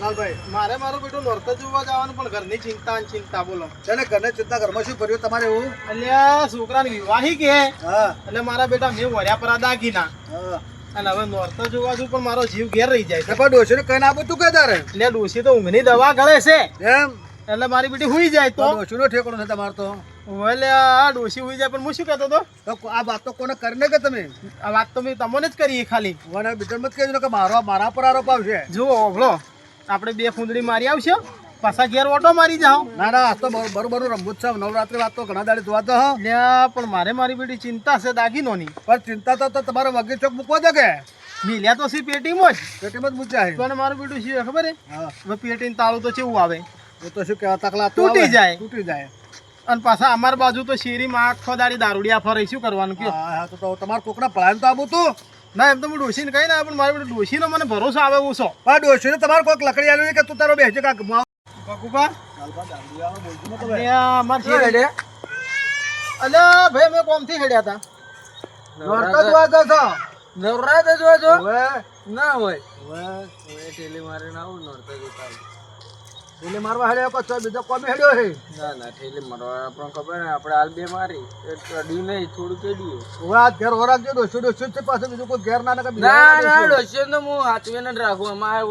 લાલભાઈ મારે મારું બેટું નોરતા જોવા જવાનું પણ ઘરની ચિંતા ચિંતા બોલો. છે ને ઘરને ચિંતા ઘરમાં શું કર્યું તમારે એવું? એટલે છોકરાને વિવાહી કે? એટલે મારા બેટા મેં વળ્યા પર દાગીના. અને હવે નોરતા જોવા જઉં પણ મારો જીવ ઘેર રહી જાય છે. પણ ડોશીને કઈ ના આપું તું કે તારે? એટલે ડોસી તો ઊંઘની દવા ગળે છે. એમ? એટલે મારી બેટી હુઈ જાય તો. ડોશીનો ઠેકડો છે તમારો તો. એટલે આ ડોસી હુઈ જાય પણ હું શું કહેતો હતો? તો આ વાત તો કોને કરીને કે તમે? આ વાત તો મેં તમને જ કરી ખાલી. મને બીજા મત કહેજો ને કે મારો મારા પર આરોપ આવશે. જુઓ ઓભળો. આપણે બે ફૂંદડી મારી આવશે. પાછા ઘેર ઓટો મારી જાઓ. ના ના આ તો બરોબર રમવું નવરાત્રી વાત તો ઘણા દાડે જોવા તો હા. પણ મારે મારી બેટી ચિંતા છે દાગીનોની. પણ ચિંતા તો- તમારો તમારે વગી ચોક મૂકવો દે કે? મિલ્યા તો સી પેટીમાં જ. પેટીમાં જ મૂક્યા છે. પણ મારું બેટું છે ખબર હે. હવે તાળું તો કેવું આવે? એ તો શું કહેવા તકલા તૂટી જાય. તૂટી જાય. અને પાછા અમાર બાજુ તો શેરીમાં આખો દાડી દારૂડિયા ફરે શું કરવાનું કયો હા કોકડા તો તમારે કોકના તો આવું તું. ના એમ તો હું ડોશીને કહી ના પણ મારી ડોશીનો મને ભરોસો આવે એવું છો. પણ ડોશીને તમારે કોઈક લકડી આવ્યું કે તું તારો બેસજે કાંક. હવે. અમાર અલ્યા ભાઈ મેં કોમથી હેડ્યા હતા નવરાત જોવા જાઓ છો? નવરાત જ હોય ના હોય. ટેલી મારીને આવું નોરતા જતા પેલી મારવા હેડ્યો કો છો બીજો કોમે હેડ્યો હે ના ના ઠેલી મારવા આપણને ખબર ને આપણે હાલ બે મારી એક અડી નહીં થોડું કેડીએ હવે આ ઘેર ઓરા જો ડોશી જ છે પાછું બીજું કોઈ ઘેર ના ના ના ના. ડોસ્યો તો હું હાચવીને ન રાખું અમારે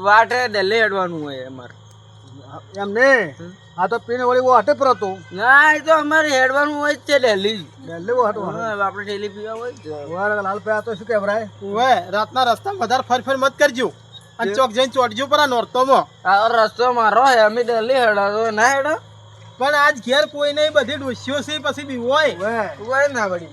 વાટે ડેલે હેડવાનું હોય અમારે. એમ ને? આ તો પીને વળી વો હટે પર ના એ તો અમારે હેડવાનું હોય છે ડેલી. ડેલી વો હટો હા, આપણે ઠેલી પીવા હોય. વાર લાલ પે આ તો શું કહેવરાય ઓય રાતના રસ્તા વધારે ફર ફર મત કરજો. અને ચોક જઈને ચોટજો પર આ નોરતોમાં. આ રસ્તો મારો હે અમે ડેલી હેડા ના હેડો? પણ આજ ઘેર કોઈ નહીં બધી ડોસીઓ છે પછી બી હોય. હોય ના વળી.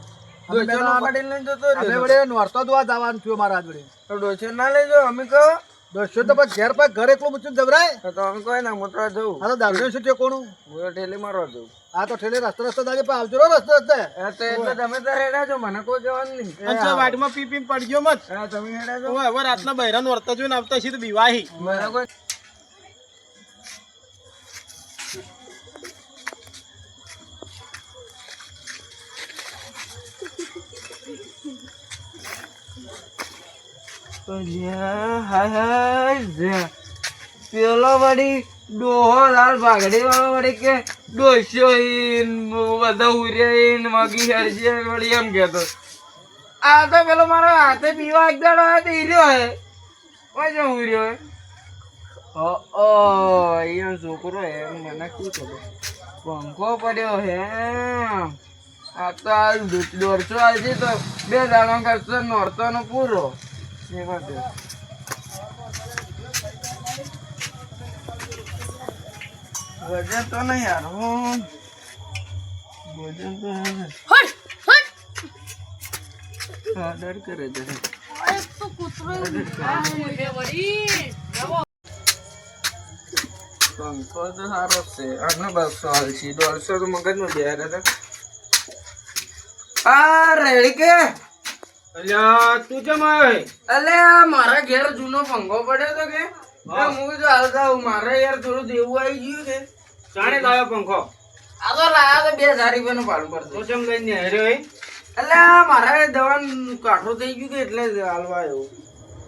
અમે ડોસ્યો બેના- લઈને જતો અમે વડે વળી નોરતો દવા જવાનું થયું મારા આજ વળી. તો ડોસ્યો ના લઈ જાઓ અમે કહો. ડોશી તો પછી ઘેર પર ઘર એકલું મૂકીને જવરાય? તો અમે કહો ના મોટો જવું આ તો દારૂ શું છે કોનું? હું ઠેલી મારવા જવું આ તો ઠેલે રસ્તે રસ્તે દાડી પર આવજો રસ્તે રસ્તે. એટલે તમે તો હેડા છો મને કોઈ કહેવાનું નહીં. જો વાટમાં પી પી પડજો મત. હા તમે હેડા છો. હવે રાતના બૈરા વર્તા જોઈને આવતા છીએ તો મને પેલો વળી ડોહો લાલ ભાગડી વાળો વળી કે ડોસ્યો બધા ઉર્યા મગી હરજી વળી એમ કેતો આ તો પેલો મારો હાથે પીવા એક દાડો આવ્યો તો ઈર્યો હે કોઈ જો ઉર્યો હે ઓ ઓ છોકરો હે મને શું ખબર પંખો પડ્યો હે આ તો આ દોઢસો આજે તો બે દાડો કરતો નોરતો નો પૂરો. માટે વજન તો નહીં યાર હું વજન તો ઓર્ડર કરે છે. પંખો તો સારો છે. આનો બસો હાલ છે. દોઢસો તો મગજમાં બે હતા આ રેડી કે? અલ્યા તું કેમ આવે અલે આ મારા ઘેર જૂનો પંખો પડ્યો તો કે? હું. જો હાલતા હું મારે યાર થોડું દેવું આવી ગયું કે જાણે લાવ્યો પંખો આ તો લાયા તો બે હજાર રૂપિયાનું ભાડું પડતું તો કેમ લઈને હેર્યો અલ્યા એટલે મારે દવાનું કાઠું થઈ ગયું કે એટલે હાલવા આવ્યો.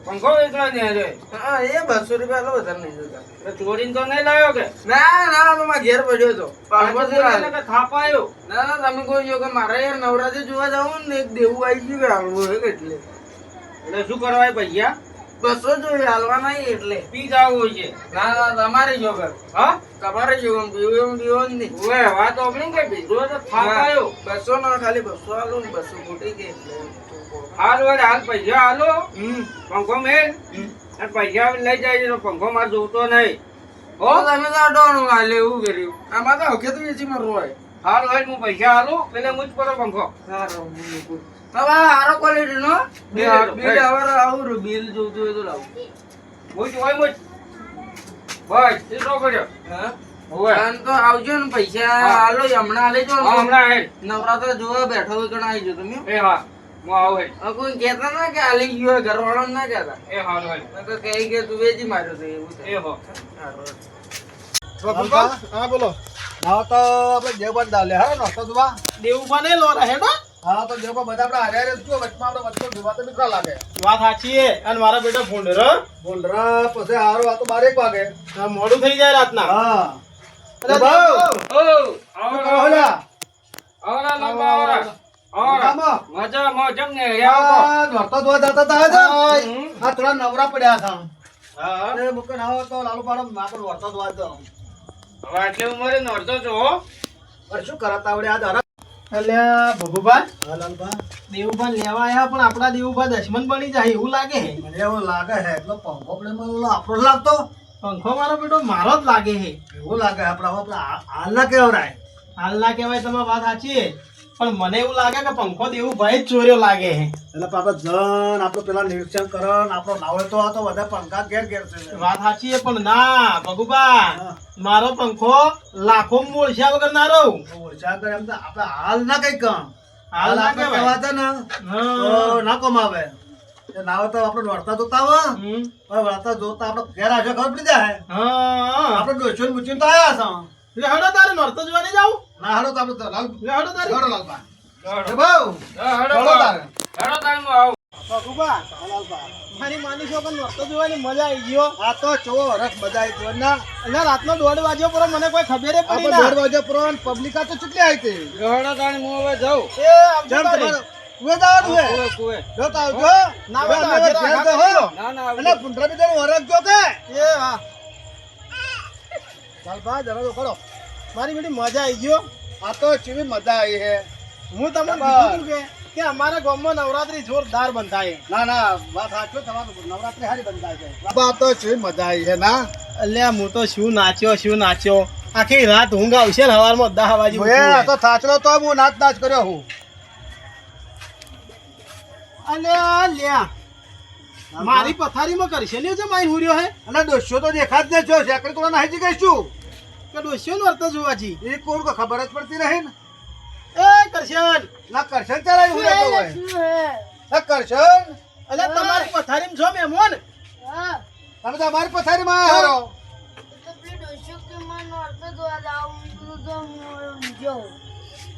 પંખો વેચવા ને હેર્યો હા એ બસો રૂપિયા લો વધારે નહીં જતા ચોરીને તો નહીં લાવ્યો કે? ના ના તો ઘેર પડ્યો હતો. પંખો થાપાયો ના ના તમે કોઈ જો કે મારે યાર નવરાત્રી જોવા જવું ને એક દેવું આવી ગયું કે હાલવું હોય એટલે. એટલે શું કરવા ભૈયા બસો જોઈએ હાલવા નહીં એટલે. પી હોય છે. ના ના તમારે જો હા? તમારે જો પીવું એમ પીવો જ નહીં. હવે વાત ઓપનિંગ કે બીજો તો થાપાયો બસો ના ખાલી બસો હાલો ને બસો ફૂટી ગઈ એટલે. હાલ વડે હાલ પૈસા હાલો. પંખો મેલ. અને પૈસા લઈ જાય તો પંખો માર જોતો નહીં. હો? તમે તો અડવાનું હાલે એવું કર્યું. આમાં તો હકે તો વેચી મારું હોય. હાલ હોય હું પૈસા હાલું પેલે મુજ પડો પંખો. સારો હારો ક્વોલિટી નો? બિલ હવે આવું બિલ જોતું હોય તો લાવું. મુજ હોય મુજ બસ એ શું કર્યો. હા? તો આવજો ને પૈસા હાલો હમણાં હાલે જો. હમણાં નવરાત્ર જોવા બેઠો હોય કણ આવી જો તમે. એ હા હું. આવું કોઈ કહેતા ના કે આલી ગયો ઘર વાળા ના કેતા એ હાલ. હેડ નકર કહે કે તું વેચી માર્યો તો એવું એ હો. હા બોલો. ના તો આપણે દેવબાન દાલે હા નોરતો દવા દેવું બને લો હેડો. હા તો દેવો બધા આપણે હારે હારે જ છો, વચમાં આપણે વચ્ચે જોવા તો બીકરા લાગે. વાત સાચી છે અને મારા બેટા ભૂંડર હો. બોંડરા પછી હારો આ તો બાર એક વાગે મોડું થઈ જાય રાતના. હા. અરે ભાઉ, દેવો. ઓ આવો આવો. છો? આવો લાંબા આવરા મજામાં? ધોવા જતા? થોડા નવરા પડ્યા હતા. એ તો લાલુ પાડો આપણે ધોવા હવે ઉંમરે નોરતો હો. પણ શું કરતા આવડે? આ ધારા? અલ્યા ભગુભા. હા, લાલુભા. દેવુભા લેવા આયા પણ આપણા દેવુભા દશમન બની જાય એવું લાગે મને એવું લાગે છે એટલો પંખો પડે મને આપણો લાગતો. પંખો મારો બેટો મારો જ લાગે છે એવું લાગે આપણા હાલ- હાલના કેવરાય હાલના કહેવાય તમારી વાત સાચી પણ મને એવું લાગે કે પંખો દેવું ભાઈ ચોર્યો લાગે છે. એટલે પાપા જન આપણો પેલા નિરીક્ષણ કરન આપણો નાવે તો આ તો બધા પંખા ઘેર ઘેર છે. વાત સાચી છે પણ ના ભગુભા મારો પંખો લાખો મોળશા વગર ના રહું. તો કરે એમ તો આપણે હાલ ના કઈ કામ. હાલ ના કહેવાય. કહેવાતા ને કમાવે. નાવે તો આપણે વળતા જોતા હોય વળતા જોતા આપણે ઘેર આજે ખબર પડી જાય? હા. આપણે ડોસીને મૂકીને તો આયા છે લે હડો તારે નોરતો જોવા નહીં જાવું ના હડો તો તો લાલ લે હડો તારે હડો લાલબા. હેડો. એ ભાઉ, હડો તાર. તારે. હેડો તાર હું આવું. ભગુભા મારી માની છો પણ નોરતો જોવાની મજા આવી ગયો આ તો ચો રસ મજા આવી ગયો ના એટલે રાતનો દોઢ વાગ્યો પર મને કોઈ ખબર પડી ના દોઢ ના પર પબ્લિક આ તો ચૂકી આવી હતી હડો તાર હું હવે જાઉં. એ જમ તારે. તમારે ઉવે જવાનું છે કુએ, કુએ. જો તાવ આવજો ના હો. ના, ના, આવજો. પુંડરા બીજાનું વરસ જો કે એ હા જરા તો મારી બેટી મજા આવી ગયો આ તો ચેવી મજા આવી છે હું તમને કીધું કે? કે અમારા ગામમાં નવરાત્રી જોરદાર બંધાય. ના ના વાત સાચું તમારું નવરાત્રી હારી બંધાય છે. આ તો ચેવી મજા આવી છે ના? અલ્યા હું તો શું નાચ્યો શું નાચ્યો? આખી રાત ઊંઘ આવશે ને હવારમાં દહ વાગે તો થાચલો તો હું નાચ નાચ કર્યો હું. અલ્યા લ્યા મારી પથારીમાં કરશે ને છે માઈ હુર્યો હે અને ડોસ્યો તો દેખાત ને છો. સેકરી તો નાહી ગઈ છું કે ડોસ્યો નોરતો જોવાજી એ કોણ કો ખબર જ પડતી રહે ને. એ કરશન. ના કરશન ચાલે હું તો હોય. ના કરશન? અલ્યા તમારી પથારીમાં છો હા. તમે તો અમારી પથારીમાં હારો.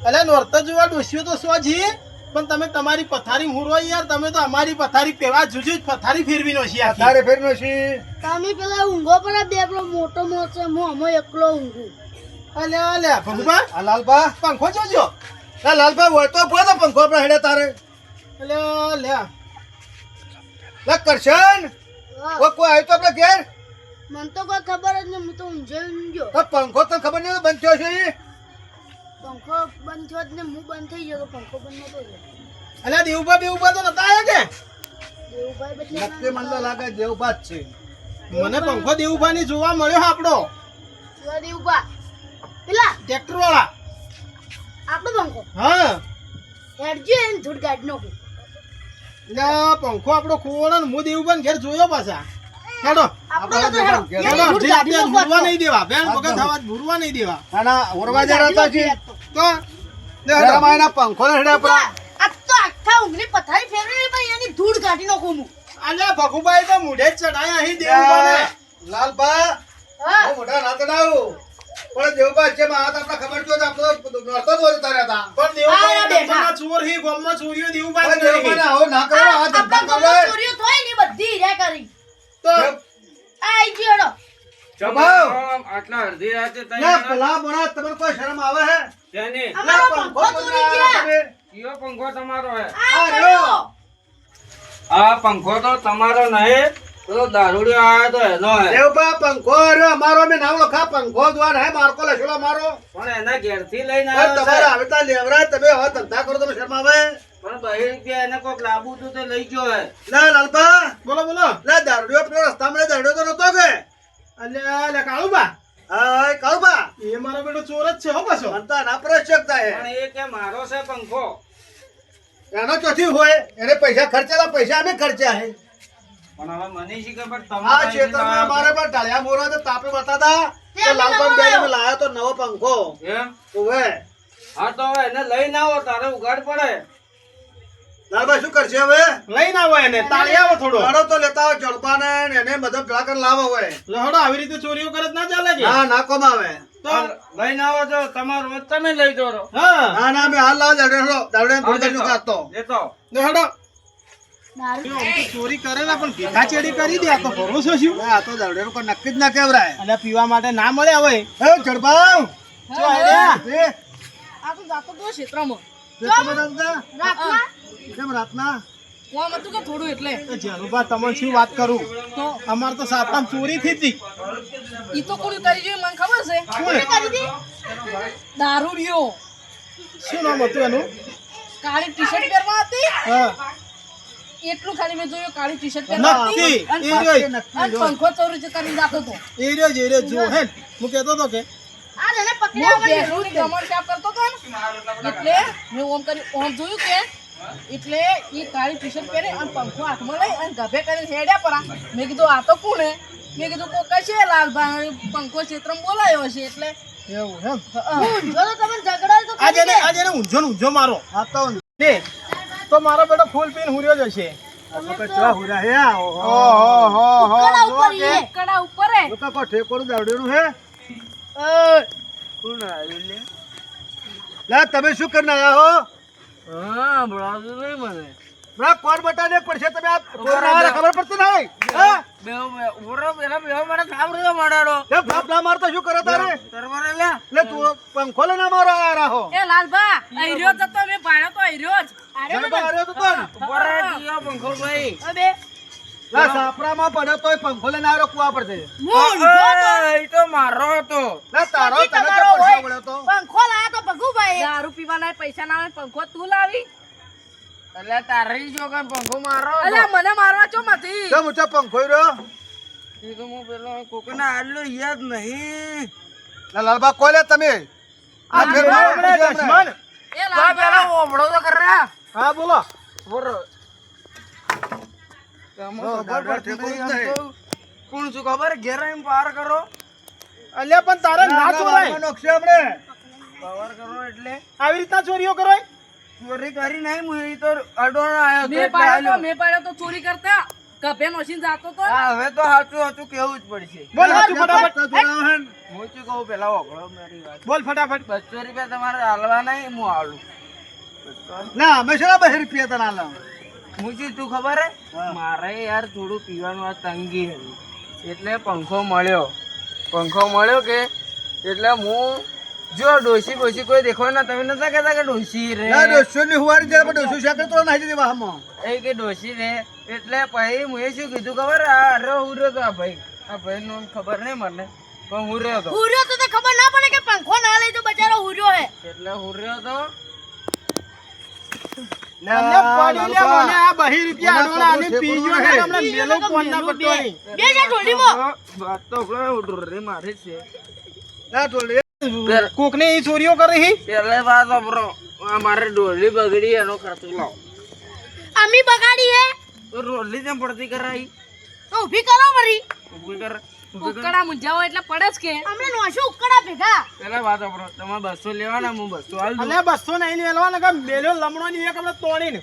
અલ્યા નોરતો જોવા ડોસ્યો તો સો જી? પણ તમે તમારી પથારી હુરો યાર તમે તો અમારી પથારી પેવા જુજુ જ પથારી ફેરવી નો છે. તારે ફેરનો છી તમે પેલા ઊંઘો પણ બે પેલો મોટો મોટો હું અમે એકલો ઊંઘું. અલે અલે ભગવાન આ લાલબા પંખો જોજો. આ લાલબા હોય તો બોલો પંખો પર હેડે તારે. અલે અલે. લા કરશન. ઓ કોઈ આવ્યો તો આપણે ઘેર? મને તો કોઈ ખબર જ નહીં હું તો ઊંઘ્યો તો પંખો તો ખબર નહીં બંધ થયો છે ઈ? પંખો બંધ થયો ને હું બંધ થઈ ગયો પંખો બંધ નતો અલ્યા દેવુભા બેવુભા તો નતા આવ્યા કે? દેવુભાઈ નક્કી મને લાગે દેવબા જ છે. મને પંખો દેવુભા ની જોવા મળ્યો આપણો. શિવા દેવુભા. પેલા ટ્રેક્ટર વાળા આપણો પંખો? હા. હેડજો એને ધૂળ કાઢી નો પંખો આપણો ખોવાનો ને હું દેવુભા ને ઘેર જોયો પાછા. હેડો. આપણો તો. હેડો નહીં દેવા. બેન વગર થવા ભૂરવા નહીં દેવા. ઓરવા જરા હતા તો. ઘરમાં એના પંખો ને હેડે આપણા. આ તો આખા ઊંઘની પથારી ફેરવી ભાઈ એની ધૂળ કાઢી નાખું હું. અલ્યા ભગુભાઈ તો મુઢે ચડાયા અહીં દેવુભાને લાલબા હા. મોઢા ના ચડાવું પણ દેવબા છે માં આપણે ખબર જો આપણે તો નહોતો જ વળી તાર્યા પણ દેવુભાઈ બેઠા. ચોર હી ગામમાં ચોરીઓ દેવુભાઈ પણ જ નહીં. ના કરો આ ધંધા ગામમાં ચોરીઓ થાય ને બધી હીરા કરી. તો? આઈ ગયો આટલા અડધી રાતે તઈ ના હેડો. પેલા મોણા તમને કોઈ શરમ આવે હે? પંખો ચોરી બનાવ્યા ગયા. તમે. કયો પંખો તમારો હે? આ પંખો તો તમારો નહીં પેલો દારૂડિયો આવ્યો તો એનો હે. દેવબા પંખો રહ્યો. અમારો મે નામ લખા. પંખો દ્વાર હે મારકો લેશો મારો પણ એના ઘેરથી લઈને આવ્યો તમારે છે. આવે લેવરા તમે હવે ધંધા કરો તમે શરમ આવે? પણ બહી રૂપિયા એને કોક લાબુ તો લઈ ગયો હે. લે લાલબા બોલો બોલો. લે દારૂડિયો પેલો રસ્તામાં દારૂડિયો તો નતો કે. અલ્યા અલ્યા કાળુબા. હા કાળુબા. એ મારો બેટો ચોર જ છે હો પાછો. ના હે પણ એ કે મારો છે પંખો. એનો ચોથી હોય એને પૈસા ખર્ચેલા પૈસા અમે ખર્ચ્યા હે. પણ હવે મને શી ખબર આ ક્ષેત્રમાં અમારે પણ ઢાળિયા મોરા તો તાપે બતાતા તે કે અમે લાલબાગ નવો બેન લાવ્યો. લાયો તો નવો પંખો. એમ? ઓવે હા તો એને લઈ લઈને આવો તારે ઉગાડ પડે. લાલબા શું કરશે હવે? લઈને હોય એને તાળી આવો થોડો. હડો તો લેતા હોય જડબાને ને એને મદદ ભેળા કરી લાવો હોય લહડો આવી રીતે ચોરીઓ કરે ના ચાલે કે? ના ના કમાવે તો લઈને આવો તો તમારો વધ તમે લઈ દોરો હા. ના ના મેં હાલ લાવ દાડે હેડો દાડે થોડી ઘણી કાઢતો લેતો. ને હેડો. પણ ભેગા ચેડી કરી દે આ તો ભરોસો શું આ તો દાડે કોઈ નક્કી જ ના કેવરાય. અને પીવા માટે ના મળે હવે. હે આ તો જાતો તો ક્ષેત્રમાં કેમ રાતના? કોમ હતું કે થોડું એટલે. જેનુભા તમને શું વાત કરું? તો? અમાર તો સાતમ ચોરી થઈ હતી. ઈ તો કોણ કરી મને ખબર છે. કોણે? કરી શું નામ હતું એનું? કાળી ટી શર્ટ પહેરવા હતી? હા. એટલું ખાલી મેં જોયું કાળી ટી શર્ટ પહેરવા હતી. અને પંખો ચોરી કરીને જાતો હતો. એ રહ્યો જ, એ રહ્યો જો. હે હું કહેતો હતો કે એટલે મેં ઓમ કરી ઓમ જોયું કે? એટલે એ કાળી ટી શર્ટ પહેરી અને પંખો હાથમાં લઈ અને ગભે કરીને હેડ્યા પરા. મેં કીધું આ તો કોણે મેં કીધું કોકા છે લાલભાઈ. પંખો ક્ષેત્રમાં બોલાયો હશે એટલે એવું એમ? હું તો તમે ઝઘડા તો આજે ને આજે ને ઊંઝો ને ઊંઝો મારો. હા તો ને તો મારો બેટો ફૂલ પીન હુર્યો જ હશે આ તો ચા હે? કોણ આવ્યું લે? લા તમે શું કરીને આયા હો? હા ભણાવતું નહીં મને બરા કોણ બટાને પડશે તમે આ કોરોના ખબર પડતી નહીં? હા? બેવ બેવ પેલા બેવ મને થામ રહ્યો મારાડો. એ બાપ મારતો શું કરે તારે? તરવારે લે. લે તું પંખો લે ના મારો આ રાહો. એ મેં ભાડ્યો તો આયરો જ. જડબા હાર્યો તો કોણ ઉભરો જીયો પંખો ભાઈ. અબે લા સાપરામાં પડ્યો તોય પંખો લઈને આવ્યો કુવા પર એ તો મારો હતો. લા તારો તને તો તમારો પડશે તો? પંખો લાયા તો ભગુભાઈ દારૂ પીવાના પૈસા ના આવે પંખો તું લાવી. એટલે તારી જો કઈ પંખો મારો એટલે મને મારવા ચો મથી? પંખો રહ્યો એ તો હું પેલો કોકના આટલો યાદ નહીં. લા લાલબા કોલે તમે? આ ફેર મારો. એ પેલા તો કર્યા હા બોલો. ઉભરો તમે હો, ખબર દાદા પડતી ઠેકો જ નહીં નહીં. આમ તો. કોણ છું ખબર? ઘેર પાર કરો. અલ્યા પણ તારે ના ચોરાય. ના, નોખશે હમણે. કરો એટલે. આવી રીતના ચોરીઓ કરાય? ચોરી કરી નહીં હું એ તો અડોણો આવ્યો મેં પાડ્યો. મેં પાડ્યો તો ચોરી કરતા. કભે નોશીને જાતો તો? હા, હવે તો સાચું સાચું કેવું જ પડશે. બોલ સાચું ફટાફટ. હે ને. હું શું કહું પેલા ઓગળો મારી વાત. બોલ ફટાફટ. બસો રૂપિયા તમારે હાલવા નહીં હું હાલું. ના હંમેશા બસો રૂપિયા તને આલો. હું શું તું ખબર હે? મારે યાર થોડું પીવાનું આ તંગી હતી એટલે પંખો મળ્યો. પંખો મળ્યો કે? એટલે હું જો ડોસી બોસી કોઈ દેખો ના તમે નતા કહેતા કે ડોસી રે? ના, દોઢસોની હુવાડી જાય, પણ દોઢસો શાકર તો નાખી દેવા વાહમાં. એ કે ડોસી રે. એટલે પછી મેં શું કીધું ખબર? આ અરે હું રહ્યો તો આ ભાઈ. આ ભાઈ નું ખબર નહીં મને પણ હું રહ્યો તો. હુર્યો તો ખબર ના પડે કે પંખો ના લઈ તો બચારો હુર્યો હે. એટલે હું રહ્યો તો લે, ને મારી ઈ ચોરીઓ કરી હી? પેલા વાત સાંભળો. આ મારે ડોલી બગડી એનો ખર્ચો લાવો. અમી બગાડી હે? તો રોલી જેમ પડતી કરાઈ? તો ઊભી કરો વળી. ઊભી કર. ઉકળા મુંજાવો એટલે પડે જ કે અમને નોશું ઉકડા ભેગા પેલા વાત સાંભળો તમારે બસો લેવાના હું બસો હાલ દઉં. અલ્યા બસો નહીં લેવાના કે મેલો લમણો ની એક આપણે તોડી ને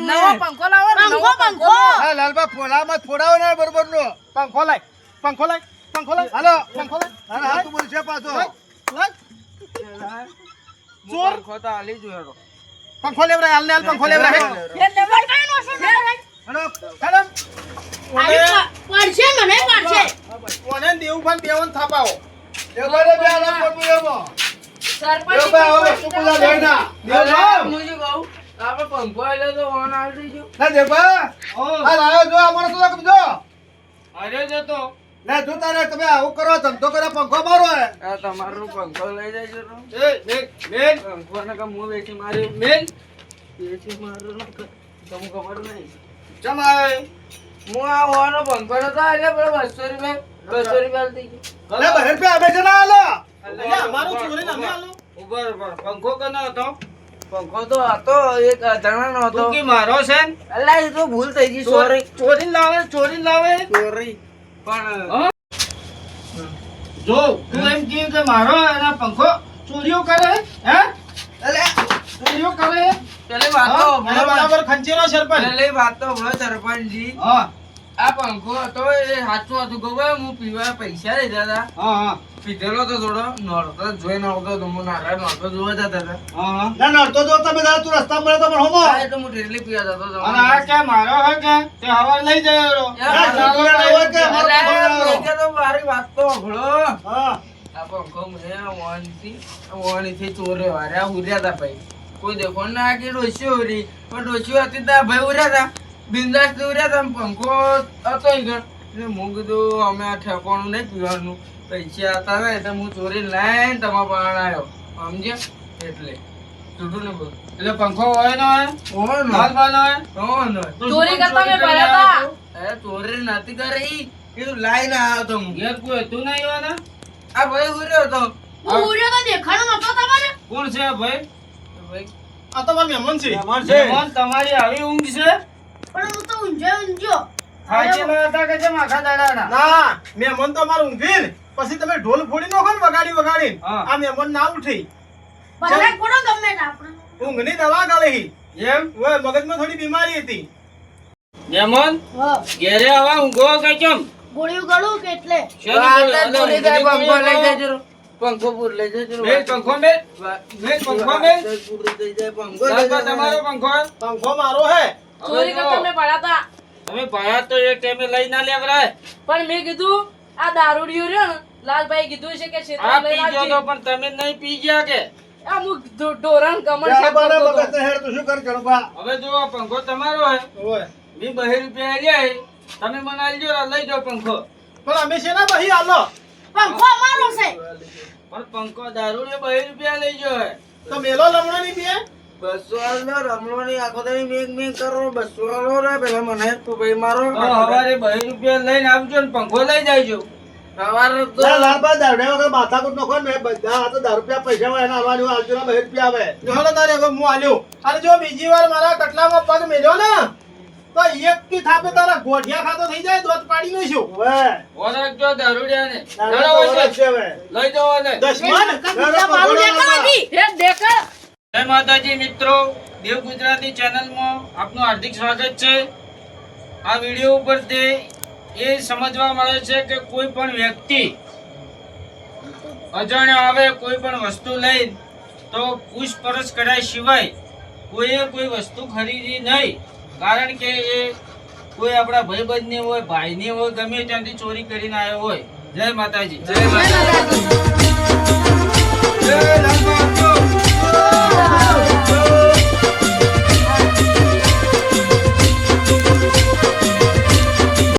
નવો પંખો લાવો પંખો પંખો હા, લાલબા, ફોલામાં ફોડાવો ને બરોબરનો. પંખો લાય પંખો લાય પંખો લાય હાલો. પંખો લાય હા હા તું બોલશે પાછો. ચોર. પંખો તો હાલી જ જોયો. પંખો લેવરા હાલ ને હાલ પંખો લેવરા હે લેવા કઈ નોશું ના હાલો. પડશે મને પડશે ઓને દેવભાન બેવન થાપાવો દેવભાઈને બે હાલો, સરપંચ હવે વસ્તુ પૂજા દેવભાઈ. હું આપણે પંખો એટલે તો ઓન આવી દઈશું. ના, દેવભાઈ. આ લાયો જો, અમારો તો લાગ જો. તો. લે, જો તારે તમે આવું કરો, ધંધો કરો, પંખો મારો હે. આ તમારો પંખો લઈ જજો છે એ મેન પંખો પંખોને કે મુ વેચી મારી મેન વેચી માર્યું ને તમને ખબર નહીં. જમાય હું આ ઓનો પંખો નતો આલ્યો, પેલો બસો રૂપિયા બસો રૂપિયા આલી દીધો. બહેર પે આવે છે ના હાલો. અમારો ચોરી ને આલો ઊભા રહો, પંખો કોનો હતો? પંખો તો હતો એક અજાણાનો હતો મારો છે? અલા એ તો ભૂલ થઈ ગઈ સોરી ચોરી લાવે ચોરી લાવે? ચોરી પણ જો તું એમ કે મારો એના પંખો ચોરીઓ કરે હે? ચોરીઓ કરે પેલી વાત તો હા, એને હંભળો. બરાબર ખંચેરો સરપંચ. પેલી વાત તો સરપંચજી. હા. આ પંખો હતો એ સાચું હતું હું પીવા પૈસા લીધા હતા. હા હા. પીધેલો તો થોડો નડતો જોઈ નડતો તો હું નારા નોરતો જોવા જતા હતા. ના નડતો જો તમે દાદા તું રસ્તા મળે તો પણ હોમો. હા, તો હું ઢેરલી પીવા જતો હતો. અને આ કે મારો હે કે તે લઈ જયો કે મારી વાત તો. હા. આ પંખો મેં વાણી થી ચોરે વાર્યા ઉર્યા હતા ભાઈ. કોઈ દેખો ના કે ડોશી ઓરી પણ ડોશી હતી ત્યાં ભાઈ ઉર્યા તા બિંદાસ તો ઉર્યા તા પંખો હતો ઈ કણ. એટલે હું કીધું અમે આ ઠેકોણું નહીં પીવાનું. પૈસા હતા ને એટલે હું ચોરી લાઈને તમારા પાણ આવ્યો સમજે એટલે. તૂટું ને બોલ. એટલે પંખો હોય ને હોય? હોય નો. હોય? ઓહો નો. ચોરી કરતા મેં પડ્યા તા. અરે ચોરી નથી કરી એ તો લાઈને આવ્યો તો હું. ઘેર કોઈ હતું નહીં હોય ને આ ભાઈ ઉર્યો હતો. ઉર્યો તો દેખાડો નતો તમારે. કોણ છે ભાઈ? આ તો મારા મહેમાન છે. મહેમાન છે. મહેમાન તમારી આવી ઊંઘ છે? પણ હું તો ઊંઝો ઊંઝો ખાંચેલા હતા કે જેમ આખા દાડાના? ના મહેમાન તો મારું ઊંઘી પછી તમે ઢોલ ફોડી નાખો ને વગાડી વગાડી. આ મહેમાન ના ઉઠી. ભલે કોડો ગમે તે આપણે ઊંઘની દવા ગાળી એમ? ઓય મગજમાં થોડી બીમારી હતી. મહેમાન હા. ઘેરે આવા ઊંઘો કે કેમ? ગોળીઓ ગળું કે એટલે? પંખો લઈ જજો. પંખો પૂર લઈ જજો. મેલ પંખો મેલ મેલ પંખો મેલ રાતે પૂરી જાય, પંખો. લઈ સાહેબ, આ જજો. તમારો પંખો પંખો મારો હે. ચોરી કરતા મેં પડ્યા તમે ભયા તો એક ટાઈમે લઈ ના લેવરાય. પણ મેં કીધું આ દારૂડિયો રહ્યો ને લાલભાઈ કીધું છે કે ક્ષેત્ર લઈ પી તો પણ તમે નહીં પી ગયા કે? આ મુક ઢોરણ બરાબર, શું કરી? હવે જો પંખો તમારો હે. ઓય. મી બહે રૂપિયા આલ્યા તમે મને આલજો લઈ જાઓ પંખો. પણ અમે છે ને બહી આલો? પંખો અમારો છે. પણ પંખો દારૂ ને બે રૂપિયા લઈ જાઓ તો મેલો લમણો ની પીએ બસો રમણો ની આખો તારી મેઘ મેઘ કરો, બસો પેલા મને તો ભાઈ મારો. તો હવારે બહે રૂપિયા લઈને આવજો ને પંખો લઈ જાયજો. સવારે તો દારૂડિયા વગર માથાકૂટ નાખો ને, બધા આ તો દારૂ રૂપિયા પૈસા હોય એના આવવાની હોય, ને બે રૂપિયા આવે. જોડો તારે હવે હું આલ્યો. અને જો બીજી વાર મારા કટલામાં પગ મેલ્યો ને. તો એક કી થાપે તારા ગોઠિયા ખાતો થઈ જાય દોત પાડી નઈશું હવે, જો દરુડિયા ને તો છે. લઈ જાવ ને. દશમન દારૂ મારું દેખાડો હે દેખાડ. જય માતાજી મિત્રો દેવ ગુજરાતી ચેનલમાં આપનું હાર્દિક સ્વાગત છે. આ વિડિયો ઉપર તે એ સમજવા મળે છે કે કોઈ પણ વ્યક્તિ અજાણ્યો આવે કોઈ પણ વસ્તુ લઈ તો પૂછપરછ કર્યા સિવાય કોઈએ કોઈ વસ્તુ ખરીદી નહીં. કારણ કે એ કોઈ આપણા ભાઈબંધની હોય ભાઈની હોય ગમે ત્યાંથી ચોરી કરીને આવ્યો હોય જય માતાજી જય માતાજી. જય.